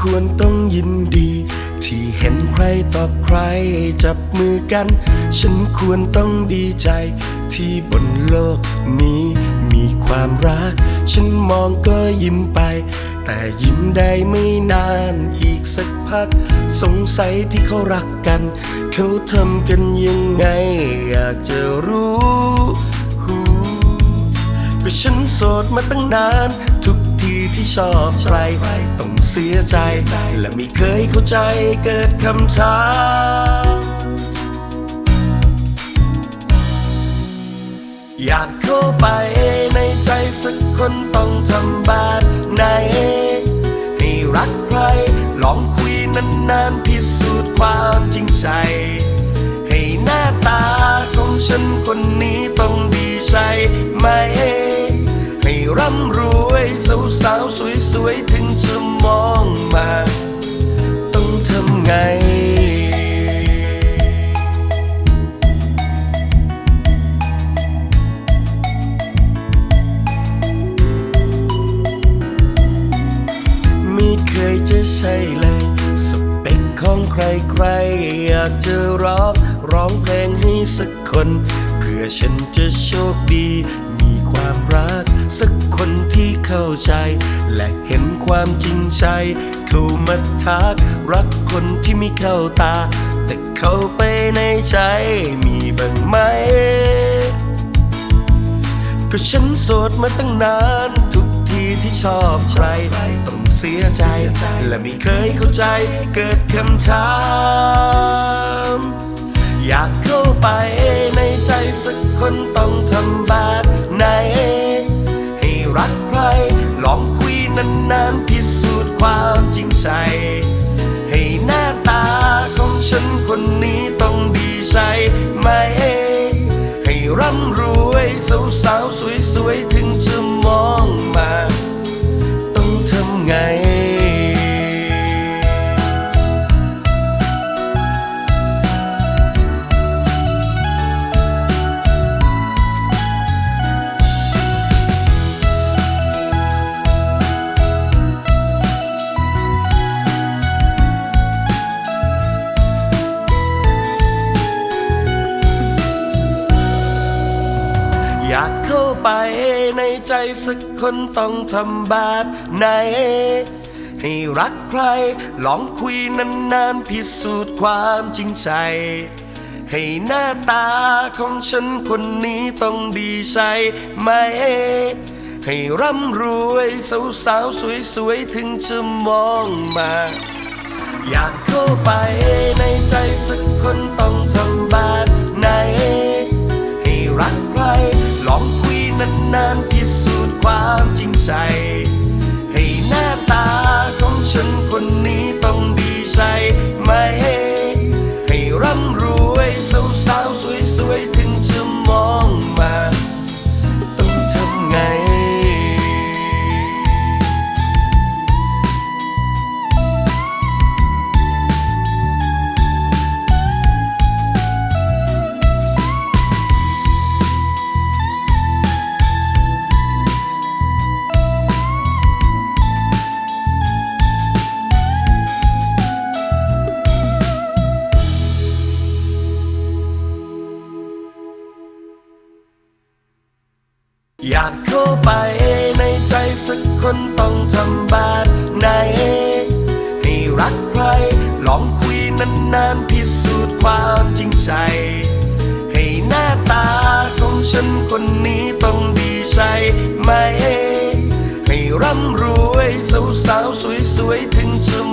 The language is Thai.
ควรต้องยินดี ที่เห็นใครต่อใครจับมือกัน ฉันควรต้องดีใจ ที่บนโลกนี้มีความรัก ฉันมองก็ยิ้มไป แต่ยิ้มได้ไม่นานอีกสักพัก สงสัยที่เขารักกัน เขาทำกันยังไง อยากจะรู้ ก็ฉันโสดมาตั้งนาน ทุกทีที่ชอบใครต้องเสียใจ และไม่เคยเข้าใจเกิดคำถามอยากเข้าไปในใจสักคนต้องทำ วๆสวยถึงจะมองมา ต้องทำไง ไม่เคยจะใช่เลย สเปคของใครใครอยากจะร้องร้องเพลงให้สักคน เพื่อฉันจะโชคดี มีความรัก สักคนที่เข้าใจ และเห็นความจริงใจ เข้ามาทักรักคนที่ไม่เข้าตา แต่เข้าไปในใจมีบ้างไหม ก็ฉันโสดมาตั้งนานทุกทีที่ชอบใครต้องเสียใจ และไม่เคยเข้าใจเกิดคำถาม อยากเข้าไปในใจสักคนต้องทำ ลองคุยนานๆพิสูจน์ความจริงใจ ให้หน้าตาของฉันคนนี้ต้องดีใช่ไหม ไปในใจสักคนต้องทำแบบไหน ให้รักใครลองคุยนานๆพิสูจน์ความจริงใจ ให้หน้าตาของฉันคนนี้ต้องดีใช่ไหม ให้ร่ำรวยสาวสาวๆสวยๆ ถึงจะมองมา อยากเข้าไปในใจสักคนต้องทำ อยากเข้าไปในใจสักคนต้องทำแบบไหนให้รักใคร ลองคุยนานๆพิสูจน์ความจริงใจ ให้หน้าตาของฉันคนนี้ต้องดีใช่ไหม ให้ร่ำรวยสาวๆสวยๆถึงจะ